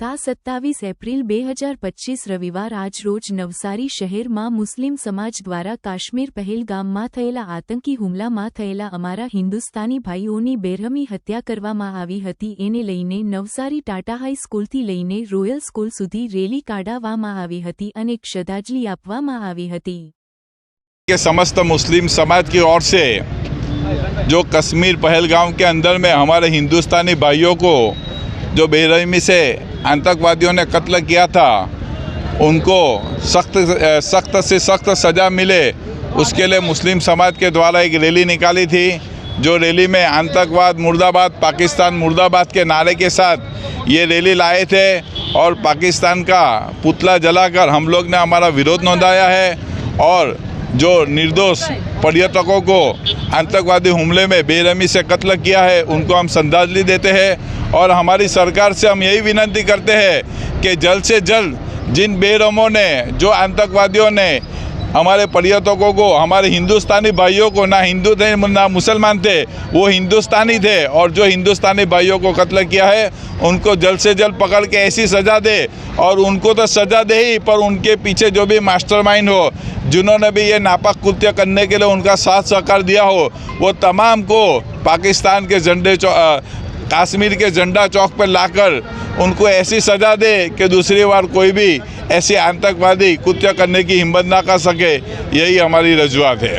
તા સત્તાવીસ એપ્રિલ બે હજાર પચીસ રવિવાર આજ રોજ નવસારી શહેરમાં મુસ્લિમ સમાજ દ્વારા કાશ્મીર પહેલગામમાં થયેલા આતંકી હુમલામાં થયેલા અમારા હિન્દુસ્તાની ભાઈઓની બેરહમી હત્યા કરવામાં આવી હતી એને લઈને નવસારી ટાટા હાઈસ્કૂલથી લઈને રોયલ સ્કૂલ સુધી રેલી કાઢવામાં આવી હતી અને શ્રદ્ધાંજલિ આપવામાં આવી હતી के समस्त मुस्लिम समाज की ओर से जो कश्मीर पहलगाम के अंदर में हमारे हिंदुस्तानी भाइयों को जो बेरहमी से आतंकवादियों ने कत्ल किया था, उनको सख्त सख्त से सख्त सज़ा मिले। उसके लिए मुस्लिम समाज के द्वारा एक रैली निकाली थी, जो रैली में आतंकवाद मुर्दाबाद, पाकिस्तान मुर्दाबाद के नारे के साथ ये रैली लाए थे और पाकिस्तान का पुतला जलाकर हम लोग ने हमारा विरोध नोंदाया है और जो निर्दोष पर्यटकों को आतंकवादी हमले में बेरहमी से कत्ल किया है, उनको हम श्रद्धांजलि देते हैं। और हमारी सरकार से हम यही विनती करते हैं कि जल्द से जल्द जिन बेरहमों ने, जो आतंकवादियों ने हमारे पर्यटकों को, हमारे हिंदुस्तानी भाइयों को, ना हिंदू थे, ना मुसलमान थे, वो हिंदुस्तानी थे और जो हिंदुस्तानी भाइयों को कत्ल किया है, उनको जल्द से जल्द पकड़ के ऐसी सज़ा दे। और उनको तो सज़ा दे ही, पर उनके पीछे जो भी मास्टरमाइंड हो, जिन्होंने भी ये नापाक कृत्य करने के लिए उनका साथ सहकार दिया हो, वो तमाम को पाकिस्तान के झंडे कश्मीर के झंडा चौक पर लाकर उनको ऐसी सज़ा दे कि दूसरी बार कोई भी ऐसे आतंकवादी कृत्य करने की हिम्मत ना कर सके, यही हमारी रजुआत है।